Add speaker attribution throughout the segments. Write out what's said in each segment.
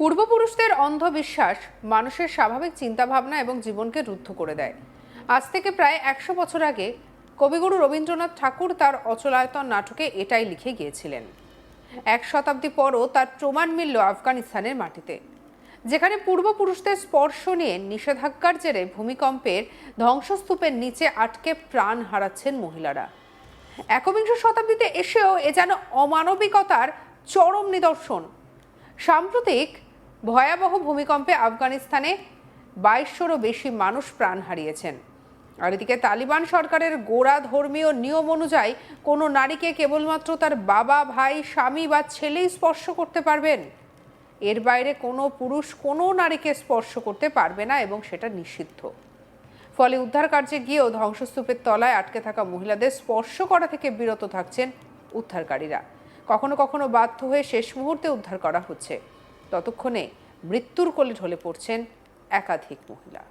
Speaker 1: পূর্বপুরুষদের অন্ধবিশ্বাস মানুষের স্বাভাবিক চিন্তাভাবনা এবং জীবনকে রুদ্ধ করে দেয়। আজ থেকে প্রায় একশো বছর আগে কবিগুরু রবীন্দ্রনাথ ঠাকুর তার অচলায়তন নাটকে এটাই লিখে গিয়েছিলেন। এক শতাব্দী পরও তার প্রমাণ মিলল আফগানিস্তানের মাটিতে, যেখানে পূর্বপুরুষদের স্পর্শ নিয়ে নিষেধাজ্ঞার জেরে ভূমিকম্পের ধ্বংসস্তূপের নিচে আটকে প্রাণ হারাচ্ছেন মহিলারা। একবিংশ শতাব্দীতে এসেও এ যেন অমানবিকতার চরম নিদর্শন। সাম্প্রতিক ভয়াবহ ভূমিকম্পে আফগানিস্তানে বাইশশোরও বেশি মানুষ প্রাণ হারিয়েছেন। আর এদিকে তালিবান সরকারের গোড়া ধর্মীয় নিয়ম অনুযায়ী কোনো নারীকে কেবলমাত্র তার বাবা, ভাই, স্বামী বা ছেলেই স্পর্শ করতে পারবেন। এর বাইরে কোনো পুরুষ কোনো নারীকে স্পর্শ করতে পারবে না এবং সেটা নিষিদ্ধ। ফলে উদ্ধার কার্যে গিয়েও ধ্বংসস্তূপের তলায় আটকে থাকা মহিলাদের স্পর্শ করা থেকে বিরত থাকছেন উদ্ধারকারীরা। কখনো কখনো বাধ্য হয়ে শেষ মুহূর্তে উদ্ধার করা হচ্ছে। ততক্ষণে মৃত্যুর কোলে ঢলে পড়ছেন একাধিক মহিলা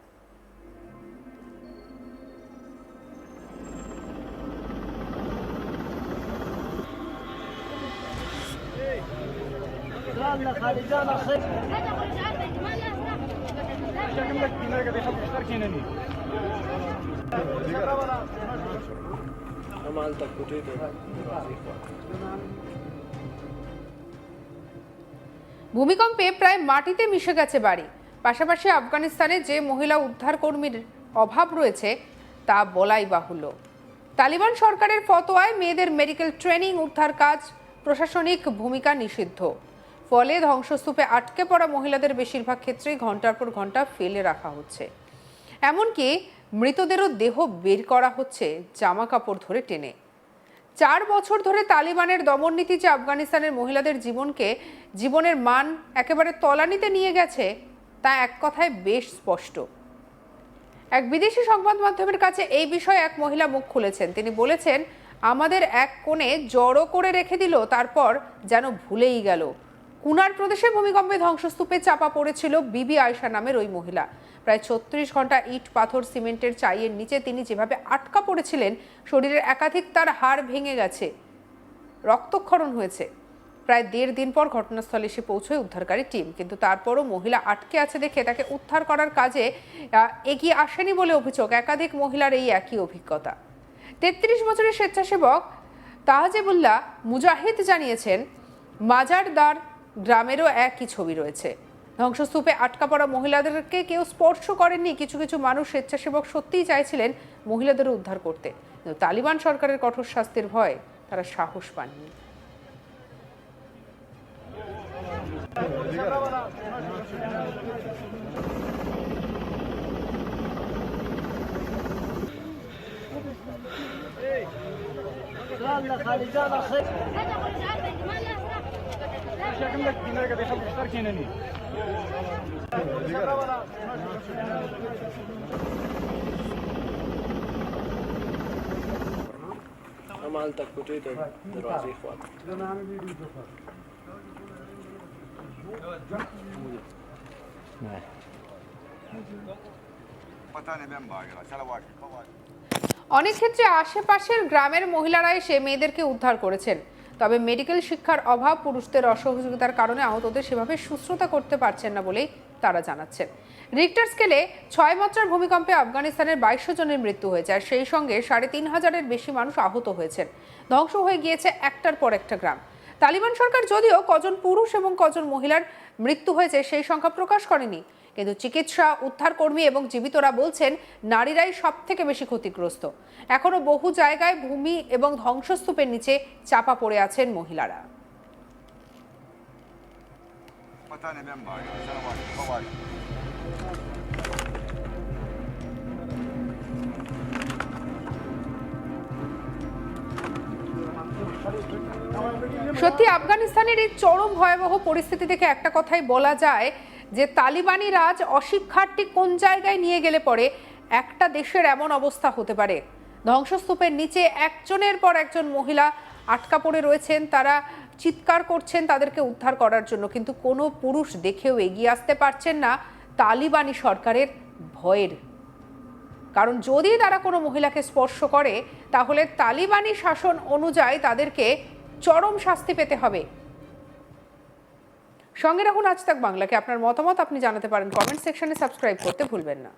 Speaker 2: جالنا خالي
Speaker 1: ভূমিকম্পে প্রায় মাটিতে মিশে গেছে বাড়ি। পাশাপাশি আফগানিস্তানে যে মহিলা উদ্ধার কর্মীর অভাব রয়েছে, তা বলাই বাহুল্য। তালিবান সরকারের ফতোয়ায় মেয়েদের মেডিকেল ট্রেনিং, উদ্ধার কাজ, প্রশাসনিক ভূমিকা নিষিদ্ধ। ফলে ধ্বংসস্তূপে আটকে পড়া মহিলাদের বেশিরভাগ ক্ষেত্রেই ঘণ্টার পর ঘণ্টা ফেলে রাখা হচ্ছে। এমনকি মৃতদেরও দেহ বের করা হচ্ছে জামা কাপড় ধরে টেনে। চার বছর ধরে তালিবানের দমননীতি যে আফগানিস্তানের মহিলাদের জীবনকে জীবনের মান একেবারে তলানিতে নিয়ে গেছে, তা এক কথায় বেশ স্পষ্ট। এক বিদেশি সংবাদ মাধ্যমের কাছে এই বিষয়ে এক মহিলা মুখ খুলেছেন। তিনি বলেছেন, আমাদের এক কোণে জড়ো করে রেখে দিল, তারপর যেন ভুলেই গেল। কুনার প্রদেশে ভূমিকম্পে ধ্বংসস্তূপে চাপা পড়েছিল বিবি আয়শা নামের ওই মহিলা। প্রায় ছত্রিশ ঘণ্টা ইট, পাথর, সিমেন্টের চাইয়ের নিচে তিনি যেভাবে আটকা পড়েছিলেন শরীরের একাধিক তার হাড় ভেঙে গেছে। রক্তক্ষরণ হয়েছে। প্রায় দেড় দিন পর ঘটনাস্থলে এসে পৌঁছয় উদ্ধারকারী টিম। কিন্তু তারপরও মহিলা আটকে আছে দেখে তাকে উদ্ধার করার কাজে এগিয়ে আসেনি বলে অভিযোগ একাধিক মহিলার এই একই অভিজ্ঞতা। তেত্রিশ বছরের স্বেচ্ছাসেবক তাহাজেবুল্লাহ মুজাহিদ জানিয়েছেন, মাজারদার গ্রামেরও একই ছবি রয়েছে। ধ্বংসস্তূপে আটকা পড়া মহিলাদেরকে কেউ স্পর্শ করেননি। কিছু কিছু মানুষ স্বেচ্ছাসেবক সত্যিই চাইছিলেন মহিলাদের উদ্ধার করতে। কিন্তু তালিবান সরকারের কঠোর শাস্তির ভয় তারা সাহস পাননি
Speaker 2: جالنا
Speaker 3: مال تک کوټې ته دروازې
Speaker 1: অনেক ক্ষেত্রে আশেপাশের গ্রামের মহিলারা এসে মেয়েদেরকে উদ্ধার করেছেন। তবে মেডিকেল শিক্ষার অভাব পুরুষদের অসহযোগিতার কারণে আহতদের সেভাবে সুস্থতা করতে পারছেন না বলেই তারা জানাচ্ছেন। রিক্টার স্কেলে ছয় মাত্রার ভূমিকম্পে আফগানিস্তানের বাইশশো জনের মৃত্যু হয়েছে আর সেই সঙ্গে সাড়ে তিন হাজারের বেশি মানুষ আহত হয়েছেন ধ্বংস হয়ে গিয়েছে একটার পর একটা গ্রাম তালিবান সরকার যদিও কজন পুরুষ এবং কজন মহিলার মৃত্যু হয়েছে সেই সংখ্যা প্রকাশ করেনি কিন্তু চিকিৎসা উদ্ধারকর্মী এবং জীবিতরা বলছেন নারীরাই সব থেকে বেশি ক্ষতিগ্রস্ত এখনো বহু জায়গায় ভূমি এবং ধ্বংসস্তূপের নিচে চাপা পড়ে আছেন মহিলারা
Speaker 3: पता नहीं मैम
Speaker 1: সত্যি, আফগানিস্তানের এই চরম ভয়াবহ পরিস্থিতি দেখে একটা কথাই বলা যায় যে, তালিবানি রাজ অশিক্ষার ঠিক কোন জায়গায় নিয়ে গেলে পরে একটা দেশের এমন অবস্থা হতে পারে? ধ্বংসস্তূপের নিচে একজনের পর একজন মহিলা আটকা পড়ে রয়েছেন, তারা চিৎকার করছেন, তাদেরকে উদ্ধার করার জন্য। কিন্তু কোনো পুরুষ দেখেও এগিয়ে আসতে পারছেন না। তালিবানি সরকারের ভয়ের। কারণ যদি তারা কোনো মহিলাকে স্পর্শ করে, তাহলে তালিবানি শাসন অনুযায়ী তাদেরকে চরম শাস্তি পেতে হবে। সঙ্গে রাখুন আজ তাক বাংলাকে। আপনার মতামত আপনি জানাতে পারেন। কমেন্ট সেকশনে সাবস্ক্রাইব করতে ভুলবেন না।